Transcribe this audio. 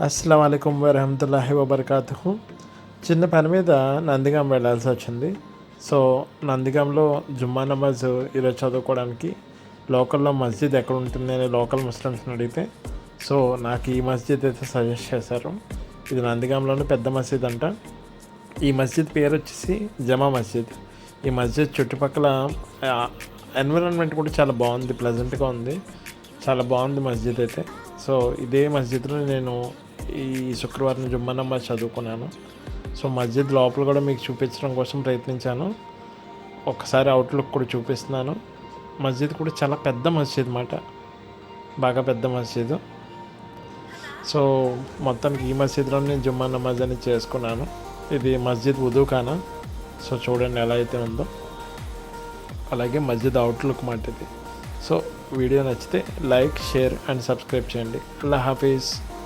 అస్సలం అయికం వరహమతుల్లాహి వబర్కాతుహు. చిన్న పని మీద నందిగాం వెళ్ళాల్సి వచ్చింది. సో నందిగాంలో జుమ్మా నమాజ్ ఈరోజు చదువుకోవడానికి లోకల్లో మస్జిద్ ఎక్కడ ఉంటుంది అని లోకల్ ముస్లిమ్స్ని అడిగితే సో నాకు ఈ మస్జిద్ అయితే సజెస్ట్ చేశారు. ఇది నందిగాంలోని పెద్ద మస్జిద్ అంట. ఈ మస్జిద్ పేరు వచ్చేసి జమా మస్జిద్. ఈ మస్జిద్ చుట్టుపక్కల ఎన్విరాన్మెంట్ కూడా చాలా బాగుంది ప్లెజెంట్గా ఉంది. చాలా బాగుంది మస్జిద్ అయితే. సో ఇదే మస్జిద్లో నేను ఈ శుక్రవారం జుమ్మా నమాజ్ చదువుకున్నాను. సో మస్జిద్ లోపల కూడా మీకు చూపించడం కోసం ప్రయత్నించాను. ఒకసారి అవుట్లుక్ కూడా చూపిస్తున్నాను. మస్జిద్ కూడా చాలా పెద్ద మస్జిద్ మాట. బాగా పెద్ద మస్జిద్. సో మొత్తానికి ఈ మస్జిద్లో నేను జుమ్మా నమాజ్ అని చేసుకున్నాను. ఇది మస్జిద్ ఉదూఖానా? సో చూడండి ఎలా అయితే ఉందో. అలాగే మస్జిద్ అవుట్లుక్ మాట ఇది. సో వీడియో నచ్చితే లైక్ షేర్ అండ్ సబ్స్క్రైబ్ చేయండి. అల్లా హాఫీజ్.